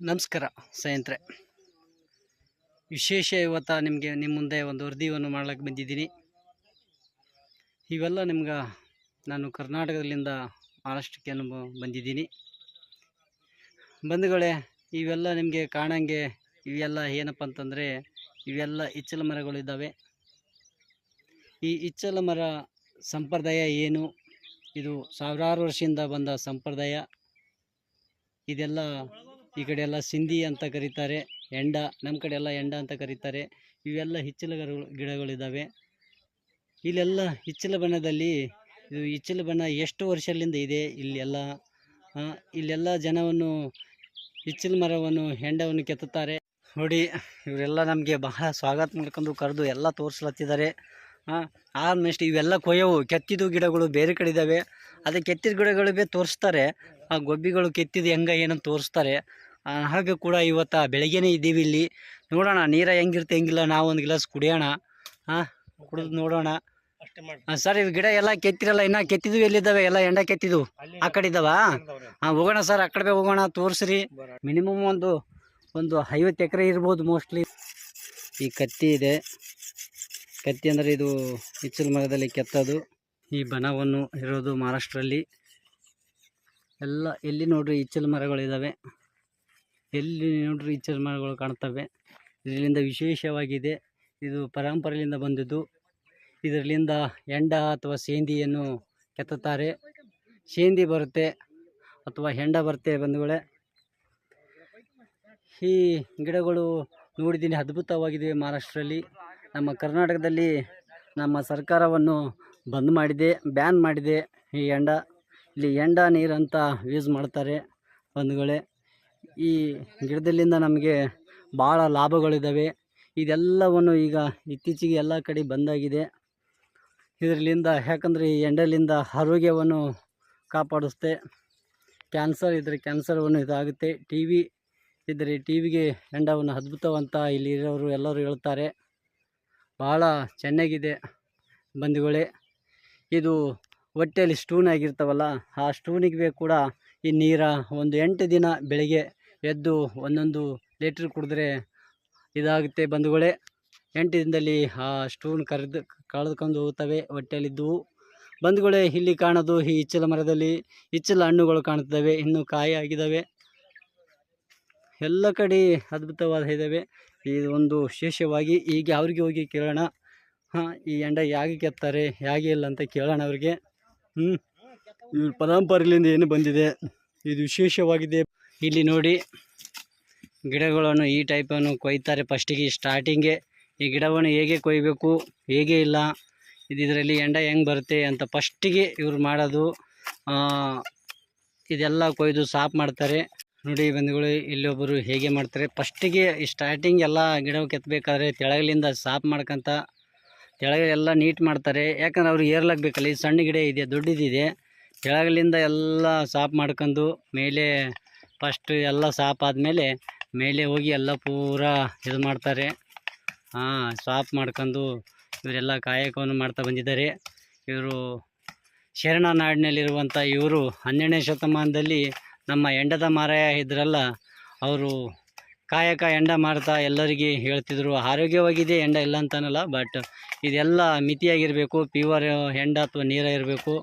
ನಮಸ್ಕಾರ ಸ್ನೇಹಿತರೆ. ವಿಶೇಷ ಇವತ್ತು ನಿಮಗೆ ನಿಮ್ಮ ಮುಂದೆ ಒಂದು ವರದಿಯನ್ನು ಮಾಡಲಿಕ್ಕೆ ಬಂದಿದ್ದೀನಿ. ಇವೆಲ್ಲ ನಿಮ್ಗೆ ನಾನು ಕರ್ನಾಟಕದಲ್ಲಿಂದ ಮಹಾರಾಷ್ಟ್ರಕ್ಕೆ ಅನುಭವ ಬಂದಿದ್ದೀನಿ. ಬಂಧುಗಳೇ, ಇವೆಲ್ಲ ನಿಮಗೆ ಕಾಣಂಗೆ ಇವೆಲ್ಲ ಏನಪ್ಪ ಅಂತಂದರೆ ಇವೆಲ್ಲ ಇಚ್ಚಲ ಮರಗಳಿದ್ದಾವೆ ಈ ಇಚ್ಚಲ ಮರ ಸಂಪ್ರದಾಯ ಏನು? ಇದು ಸಾವಿರಾರು ವರ್ಷದಿಂದ ಬಂದ ಸಂಪ್ರದಾಯ. ಇದೆಲ್ಲ ಈ ಕಡೆ ಎಲ್ಲ ಸಿಂಧಿ ಅಂತ ಕರೀತಾರೆ, ಎಂಡ ನಮ್ಮ ಕಡೆ ಎಲ್ಲ ಎಂಡ ಅಂತ ಕರೀತಾರೆ. ಇವೆಲ್ಲ ಹಿಚ್ಚಲ ಗಿಡಗಳು ಗಿಡಗಳಿದ್ದಾವೆ ಇಲ್ಲೆಲ್ಲ ಹಿಚ್ಚಲ ಬಣ್ಣದಲ್ಲಿ, ಇದು ಹಿಚ್ಚಲ ಬಣ್ಣ ಎಷ್ಟು ವರ್ಷದಿಂದ ಇದೆ ಇಲ್ಲೆಲ್ಲ ಇಲ್ಲೆಲ್ಲ ಜನವನ್ನು, ಹಿಚ್ಚಲ ಮರವನ್ನು, ಹೆಂಡವನ್ನು ಕೆತ್ತುತ್ತಾರೆ. ನೋಡಿ, ಇವರೆಲ್ಲ ನಮಗೆ ಬಹಳ ಸ್ವಾಗತ ಮಾಡ್ಕೊಂಡು ಕರೆದು ಎಲ್ಲ ತೋರಿಸ್ಲತ್ತಿದ್ದಾರೆ. ಆಲ್ಮೋಸ್ಟ್ ಇವೆಲ್ಲ ಕೊಯ್ಯವು. ಕೆತ್ತಿದ್ದು ಗಿಡಗಳು ಬೇರೆ ಕಡೆ ಇದ್ದಾವೆ ಅದೇ ಕೆತ್ತಿದ ಗಿಡಗಳು ಬೇ ತೋರಿಸ್ತಾರೆ. ಆ, ಗೊಬ್ಬಿಗಳು ಕೆತ್ತಿದ ಹೆಂಗ ಏನಂತ ತೋರಿಸ್ತಾರೆ. ಹಾಗೆ ಕೂಡ ಇವತ್ತ ಬೆಳಗ್ಗೆನೇ ಇದ್ದೀವಿ ಇಲ್ಲಿ. ನೋಡೋಣ ನೀರ ಹೆಂಗಿರುತ್ತೆ ಹೆಂಗಿಲ್ಲ ನಾವು ಒಂದು ಗ್ಲಾಸ್ ಕುಡಿಯೋಣ. ಹಾಂ ಕುಡಿದು ನೋಡೋಣ. ಹಾಂ ಸರ್ ಇವು ಗಿಡ ಎಲ್ಲ ಕೆತ್ತಿರಲ್ಲ ಇನ್ನೂ ಕೆತ್ತಿದ್ವು ಎಲ್ಲಿದ್ದಾವೆ? ಎಲ್ಲ ಎಂಡ ಕೆತ್ತಿದ್ವು. ಆ ಕಡೆ ಇದ್ದಾವ? ಹಾಂ ಹೋಗೋಣ ಸರ್ ಆ ಕಡೆ ಹೋಗೋಣ ತೋರಿಸ್ರಿ. ಮಿನಿಮಮ್ ಒಂದು ಒಂದು ಐವತ್ತು ಎಕರೆ ಇರ್ಬೋದು ಮೋಸ್ಟ್ಲಿ ಈ ಕತ್ತಿ ಇದೆ. ಕತ್ತಿ ಅಂದರೆ ಇದು ಇಚ್ಚಲು ಮರದಲ್ಲಿ ಕೆತ್ತೋದು. ಈ ಬನವನ್ನು ಇರೋದು ಮಹಾರಾಷ್ಟ್ರಲ್ಲಿ. ಎಲ್ಲ ಎಲ್ಲಿ ನೋಡ್ರಿ ಇಚ್ಚಲು ಮರಗಳಿದ್ದಾವೆ ಎಲ್ಲಿ ನೋಡ್ರಿ ಈ ಚರ್ಮಗಳು ಕಾಣ್ತವೆ? ಇದರಿಂದ ವಿಶೇಷವಾಗಿದೆ. ಇದು ಪರಂಪರೆಯಿಂದ ಬಂದಿದ್ದು. ಇದರಲ್ಲಿಂದ ಹೆಂಡ ಅಥವಾ ಸೇಂದಿಯನ್ನು ಕೆತ್ತುತ್ತಾರೆ. ಸೇಂದಿ ಬರುತ್ತೆ ಅಥವಾ ಹೆಂಡ ಬರುತ್ತೆ ಬಂಧುಗಳೇ. ಈ ಗಿಡಗಳು ನೋಡಿದ್ದೀನಿ ಅದ್ಭುತವಾಗಿದೆ ಮಹಾರಾಷ್ಟ್ರಲ್ಲಿ. ನಮ್ಮ ಕರ್ನಾಟಕದಲ್ಲಿ ನಮ್ಮ ಸರ್ಕಾರವನ್ನು ಬಂದ್ ಮಾಡಿದೆ, ಬ್ಯಾನ್ ಮಾಡಿದೆ ಈ ಎಂಡ ಇಲ್ಲಿ ಎಂಡ ನೀರಂತ ಯೂಸ್ ಮಾಡ್ತಾರೆ ಬಂಧುಗಳೇ. ಈ ಗಿಡದಲ್ಲಿಂದ ನಮಗೆ ಭಾಳ ಲಾಭಗಳಿದ್ದಾವೆ ಇದೆಲ್ಲವನ್ನು ಈಗ ಇತ್ತೀಚೆಗೆ ಎಲ್ಲ ಕಡೆ ಬಂದಾಗಿದೆ. ಇದರಲ್ಲಿಂದ, ಯಾಕಂದರೆ ಈ ಎಂಡಲಿಂದ ಆರೋಗ್ಯವನ್ನು ಕಾಪಾಡಿಸುತ್ತೆ ಕ್ಯಾನ್ಸರ್ ಇದ್ದರೆ ಕ್ಯಾನ್ಸರ್ವನ್ನು ಇದಾಗುತ್ತೆ. ಟಿ ವಿ ಇದ್ದರೆ ಟಿ ವಿಗೆ ಎಂಡವನ್ನು ಅದ್ಭುತವಂತ ಇಲ್ಲಿರೋರು ಎಲ್ಲರೂ ಹೇಳ್ತಾರೆ. ಭಾಳ ಚೆನ್ನಾಗಿದೆ ಬಂಧುಗಳೇ. ಇದು ಹೊಟ್ಟೆಯಲ್ಲಿ ಸ್ಟೂನ್ ಆಗಿರ್ತಾವಲ್ಲ, ಆ ಸ್ಟೂನಿಗೆ ಕೂಡ ಈ ನೀರ ಒಂದು ಎಂಟು ದಿನ ಬೆಳಿಗ್ಗೆ ಎದ್ದು ಒಂದೊಂದು ಲೀಟ್ರ್ ಕುಡಿದ್ರೆ ಇದಾಗುತ್ತೆ ಬಂಧುಗಳೇ. ಎಂಟು ದಿನದಲ್ಲಿ ಆ ಸ್ಟೂನ್ ಕರೆದು, ಕಳೆದುಕೊಂಡು ಹೋಗುತ್ತವೆ, ಹೊಟ್ಟೆಯಲ್ಲಿದ್ದವು. ಬಂಧುಗಳೇ, ಇಲ್ಲಿ ಕಾಣೋದು ಈ ಇಚ್ಚಲ ಮರದಲ್ಲಿ. ಇಚ್ಚಲ ಹಣ್ಣುಗಳು ಕಾಣುತ್ತವೆ ಇನ್ನೂ ಕಾಯಿ ಆಗಿದ್ದಾವೆ. ಎಲ್ಲ ಕಡೆ ಅದ್ಭುತವಾದ ಇದ್ದಾವೆ. ಇದು ಒಂದು ವಿಶೇಷವಾಗಿ ಈಗ ಅವ್ರಿಗೆ ಹೋಗಿ ಕೇಳೋಣ. ಹಾಂ, ಈ ಎಂಡ ಹೇಗೆ ಕೆತ್ತಾರೆ, ಹೇಗೆ ಇಲ್ಲ ಅಂತ ಕೇಳೋಣ ಅವ್ರಿಗೆ. ಹ್ಞೂ ಇವ್ರ ಪರಂಪರೆಯಿಂದ ಏನು ಬಂದಿದೆ? ಇದು ವಿಶೇಷವಾಗಿದೆ. ಇಲ್ಲಿ ನೋಡಿ ಗಿಡಗಳನ್ನು ಈ ಟೈಪನ್ನು ಕೊಯ್ತಾರೆ. ಫಸ್ಟಿಗೆ ಸ್ಟಾರ್ಟಿಂಗೆ ಈ ಗಿಡವನ್ನು ಹೇಗೆ ಕೊಯ್ಬೇಕು, ಹೇಗೆ ಇಲ್ಲ, ಇದು ಇದರಲ್ಲಿ ಎಂಡ ಹೆಂಗೆ ಬರುತ್ತೆ ಅಂತ ಫಸ್ಟಿಗೆ ಇವ್ರು ಮಾಡೋದು ಇದೆಲ್ಲ ಕೊಯ್ದು ಸಾಫ್ ಮಾಡ್ತಾರೆ. ನೋಡಿ ಬಂಧುಗಳು ಇಲ್ಲೊಬ್ಬರು ಹೇಗೆ ಮಾಡ್ತಾರೆ. ಫಸ್ಟಿಗೆ ಸ್ಟಾರ್ಟಿಂಗ್ ಎಲ್ಲ ಗಿಡ ಕೆತ್ತಬೇಕಾದ್ರೆ ತೆಳಗಲಿಂದ ಸಾಫ್ ಮಾಡ್ಕೊಂತ ತೆಳಗೆ ಎಲ್ಲ ನೀಟ್ ಮಾಡ್ತಾರೆ. ಯಾಕಂದ್ರೆ ಅವ್ರಿಗೆ ಏರ್ಲಾಗಬೇಕಲ್ಲ, ಈ ಸಣ್ಣ ಗಿಡ ಇದೆ, ದೊಡ್ಡದಿದೆ. ಕೆಳಗಲಿಂದ ಎಲ್ಲ ಸಾಫ್ ಮಾಡ್ಕೊಂಡು ಮೇಲೆ ಫಸ್ಟ್ ಎಲ್ಲ ಸಾಪ್ ಆದಮೇಲೆ ಮೇಲೆ ಹೋಗಿ ಎಲ್ಲ ಪೂರ ಇದು ಮಾಡ್ತಾರೆ. ಹಾಂ ಸಾಪ್ ಮಾಡ್ಕೊಂಡು ಇವರೆಲ್ಲ ಕಾಯಕವನ್ನು ಮಾಡ್ತಾ ಬಂದಿದ್ದಾರೆ. ಇವರು ಶರಣ ನಾಡಿನಲ್ಲಿರುವಂಥ ಇವರು ಹನ್ನೆರಡನೇ ಶತಮಾನದಲ್ಲಿ ನಮ್ಮ ಎಂಡದ ಮಾರಾಯ ಇದ್ರಲ್ಲ, ಅವರು ಕಾಯಕ ಎಂಡ ಮಾಡ್ತಾ ಎಲ್ಲರಿಗೆ ಹೇಳ್ತಿದ್ರು. ಆರೋಗ್ಯವಾಗಿದೆ ಎಂಡ ಇಲ್ಲ ಅಂತನಲ್ಲ ಬಟ್ ಇದೆಲ್ಲ ಮಿತಿಯಾಗಿರಬೇಕು. ಪ್ಯೂವರ್ ಎಂಡ ಅಥವಾ ನೀರಾಗಿರಬೇಕು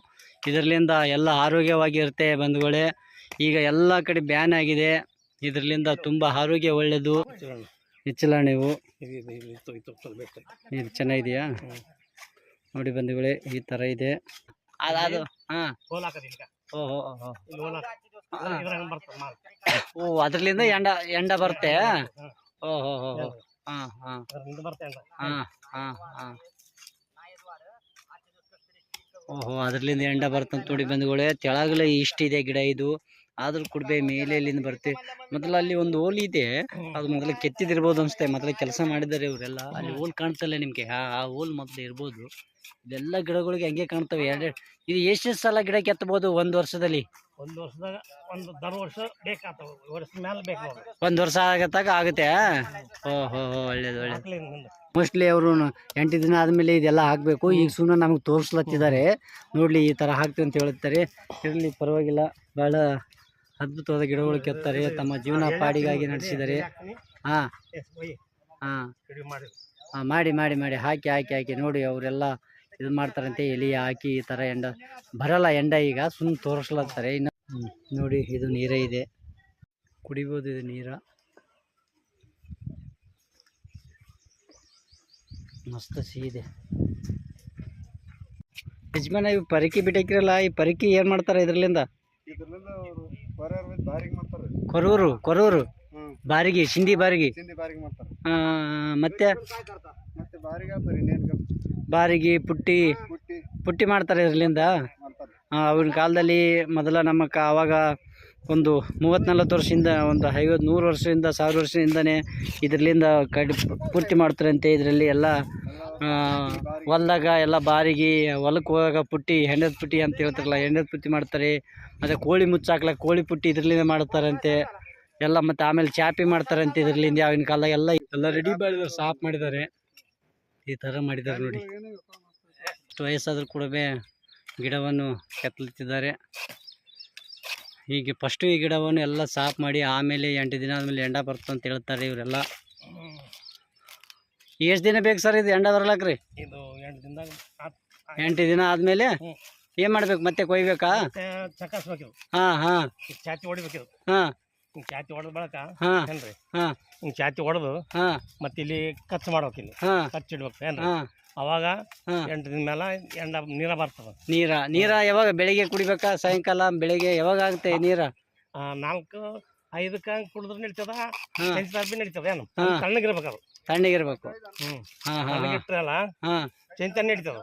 ಇದರಿಂದ ಎಲ್ಲ ಆರೋಗ್ಯವಾಗಿರುತ್ತೆ ಬಂಧುಗಳೇ. ಈಗ ಎಲ್ಲ ಕಡೆ ಬ್ಯಾನ್ ಆಗಿದೆ. ಇದರಿಂದ ತುಂಬ ಆರೋಗ್ಯ ಒಳ್ಳೆಯದು ನೀವು. ಇದು ಚೆನ್ನಾಗಿದೆಯಾ? ನೋಡಿ ಬಂಧುಗಳೇ, ಈ ಥರ ಇದೆ. ಅದು ಹಾಂ. ಓ ಅದರಲ್ಲಿಂದ ಎಂಡ ಎಂಡ ಬರುತ್ತೆ? ಓ ಹೋ ಹೋ ಹೋ. ಹಾಂ ಹಾಂ ಅದ್ರಿಂದ ಹಾಂ. ಓಹೋ, ಅದ್ರಲ್ಲಿಂದ ಎಂಡ ಬರ್ತಂತ ನೋಡಿ ಬಂಧುಗಳೇ. ತೆಳಗಲೇ ಇಷ್ಟಿದೆ ಗಿಡ ಇದು. ಆದ್ರೂ ಕುಡ್ಬೆ ಮೇಲೆ ಇಲ್ಲಿಂದ ಬರ್ತೆ. ಮೊದಲು ಅಲ್ಲಿ ಒಂದು ಓಲ್ ಇದೆ. ಅದು ಮೊದಲು ಕೆತ್ತಿದಿರ್ಬೋದು ಅನ್ಸುತ್ತೆ. ಮೊದಲು ಕೆಲಸ ಮಾಡಿದ್ದಾರೆ ಇವರೆಲ್ಲ. ಅಲ್ಲಿ ಓಲ್ ಕಾಣ್ತಲ್ಲ ನಿಮಗೆ. ಆ ಆ ಓಲ್ ಮೊದಲು ಇರ್ಬೋದು. ಇದೆಲ್ಲ ಗಿಡಗಳಿಗೆ ಹಂಗೆ ಕಾಣ್ತವೆ. ಎರಡೆರಡು ಇದು ಎಷ್ಟು ಸಲ ಗಿಡ ಕೆತ್ತಬಹುದು ಒಂದು ವರ್ಷದಲ್ಲಿ? ಒಂದು ವರ್ಷದಾಗ ಒಂದು ದರ್ ವರ್ಷ ಬೇಕಾಗ್ತವೆ ವರ್ಷ ಮೇಲೆ ಬೇಕು ಒಂದು ವರ್ಷ ಆಗತ್ತಾಗ ಆಗುತ್ತೆ? ಓ ಹೋ ಹೋ ಒಳ್ಳೇದು. ಒಳ್ಳೇದು ಮೋಸ್ಟ್ಲಿ ಅವರು ಎಂಟು ದಿನ ಆದಮೇಲೆ ಇದೆಲ್ಲ ಹಾಕಬೇಕು. ಈಗ ಸುಮ್ಮನೆ ನಮಗೆ ತೋರಿಸ್ಲತ್ತಿದ್ದಾರೆ. ನೋಡಲಿ ಈ ಥರ ಹಾಕ್ತೀವಿ ಅಂತ ಹೇಳುತ್ತಾರೆ. ಇರಲಿ ಪರವಾಗಿಲ್ಲ. ಭಾಳ ಅದ್ಭುತವಾದ ಗಿಡಗಳು ಕೆತ್ತಾರೆ ತಮ್ಮ ಜೀವನ ಪಾಡಿಗಾಗಿ ನಡೆಸಿದರೆ. ಹಾ. ಹಾ. ಮಾಡಿ. ಹಾ, ಮಾಡಿ ಮಾಡಿ ಮಾಡಿ. ಹಾಕಿ ಹಾಕಿ ಹಾಕಿ. ನೋಡಿ ಅವರೆಲ್ಲ ಇದು ಮಾಡ್ತಾರಂತೆ. ಎಲಿ ಹಾಕಿ ಈ ಥರ ಎಂಡ ಬರಲ್ಲ ಎಂಡ ಈಗ. ಸುಮ್ ತೋರಿಸ್ಲತ್ತಾರೆ. ಇನ್ನು ನೋಡಿ ಇದು ನೀರೇ ಇದೆ. ಕುಡಿಬೋದು ಇದು ನೀರ. ಮಸ್ತ್ ಸಿಹಿ ಇದೆ. ಯಜಮಾನ ಇವು ಪರಿಕಿ ಬಿಟ್ಟಿರಲ್ಲ ಈ ಪರಿಕಿ ಏನು ಮಾಡ್ತಾರೆ ಇದರಲ್ಲಿಂದ? ಕೊರೂರು ಕೊರೂರು ಬಾರಿಗೆ ಶಿಂದಿ ಬಾರಿಗೆ. ಮತ್ತೆ? ಮತ್ತೆ ಬಾರಿಗೆ ಬಾರಿಗೆ ಪುಟ್ಟಿ. ಪುಟ್ಟಿ. ಮಾಡ್ತಾರೆ ಇದರಿಂದ ಅವ್ರ ಕಾಲದಲ್ಲಿ ಮೊದಲ ನಮ್ಮ ಕ ಆವಾಗ ಒಂದು ಮೂವತ್ತು ನಲ್ವತ್ತು ವರ್ಷದಿಂದ, ಒಂದು ಐವತ್ತು ನೂರು ವರ್ಷದಿಂದ, ಸಾವಿರ ವರ್ಷದಿಂದನೇ ಇದರಿಂದ ಕಡಿ, ಪೂರ್ತಿ ಮಾಡ್ತಾರಂತೆ. ಇದರಲ್ಲಿ ಎಲ್ಲ ಹೊಲ್ದಾಗ ಎಲ್ಲ ಬಾರಿಗೆ ಹೊಲಕ್ಕೆ ಹೋದಾಗ ಪುಟ್ಟಿ ಹೆಂಡದ ಪುಟ್ಟಿ ಅಂತ ಹೇಳ್ತಾರಲ್ಲ ಹೆಂಡದ ಪುಟ್ಟಿ ಮಾಡ್ತಾರೆ. ಮತ್ತು ಕೋಳಿ ಮುಚ್ಚಾಕ್ಲ, ಕೋಳಿ ಪುಟ್ಟಿ ಇದರಲ್ಲಿಂದ ಮಾಡ್ತಾರಂತೆ. ಎಲ್ಲ ಮತ್ತು ಆಮೇಲೆ ಚಾಪಿ ಮಾಡ್ತಾರಂತೆ ಇದರಲ್ಲಿಂದ ಆಗಿನ ಕಾಲ ಎಲ್ಲ. ಎಲ್ಲ ರೆಡಿ ಮಾಡಿದ್ರು ಸಾಫ್ ಮಾಡಿದ್ದಾರೆ. ಈ ಥರ ಮಾಡಿದ್ದಾರೆ ನೋಡಿ. ವಯಸ್ಸಾದರೂ ಕೂಡ ಗಿಡವನ್ನು ಕೆತ್ತಲಿತ್ತಿದ್ದಾರೆ. ಹೀಗೆ ಫಸ್ಟು ಈ ಗಿಡವನ್ನು ಎಲ್ಲ ಸಾಫ್ ಮಾಡಿ ಆಮೇಲೆ ಎಂಟು ದಿನ ಆದಮೇಲೆ ಎಂಡ ಬರ್ತದೆ ಅಂತ ಹೇಳ್ತಾರೆ ಇವರೆಲ್ಲ. ಎಷ್ಟು ದಿನ ಬೇಕು ಸರ್ ಇದು ಎಂಡ ಬರ್ಲಾಕ್ರಿ? ಇದು ಎಂಟು ದಿನದಾಗ ಎಂಟು ದಿನ ಆದಮೇಲೆ. ಏನು ಮಾಡ್ಬೇಕು ಮತ್ತೆ ಕೊಯ್ಬೇಕಾ? ಹಾಂ ಹಾಂ. ಚಾತಿ ಹೊಡಿಬೇಕು ಹಾಂ. ಹಿಂಗೆ ಚಾತಿ ಹೊಡೆದ ಬಳಕ ಹಾಂ. ಏನ್ರಿ? ಹಾಂ. ಹಿಂಗೆ ಚಾತಿ ಹೊಡೆದು ಹಾಂ. ಮತ್ತೆ ಇಲ್ಲಿ ಕಚ್ಚು ಮಾಡ್ಬೇಕು ಇಲ್ಲಿ ಹಾಂ. ಕಚ್ಚಿಡ್ಬೇಕು ಏನು ಹಾಂ. ಅವಾಗ ಎಂಟು ದಿನ ಮೇಲೆ ಎಂಡ ನೀರ ಬರ್ತದ. ನೀರ ನೀರ ಯಾವಾಗ ಬೆಳಿಗ್ಗೆ ಕುಡಿಬೇಕಾ? ಸಾಯಂಕಾಲ ಬೆಳಿಗ್ಗೆ ಯಾವಾಗ ಆಗುತ್ತೆ ನೀರ? ಆ, ನಾಲ್ಕು ಐದಕ್ಕೆ ಕುಡಿದ್ರೆ ನಡೀತದ ಎಂಟು ತಾಸು ಬಿ ನಡೀತದ ಏನು? ಹಾ. ತಣ್ಣಗಿರ್ಬೇಕು ಅದು. ತಣ್ಣಗಿರ್ಬೇಕು. ಹ್ಞೂ ಹಾಂ ಹಾಂ ಹಾಂ. ತಣ್ಣಗಿಟ್ರಲ್ಲ ಹಾಂ. ಚೆಂಚ ನಡೀತದ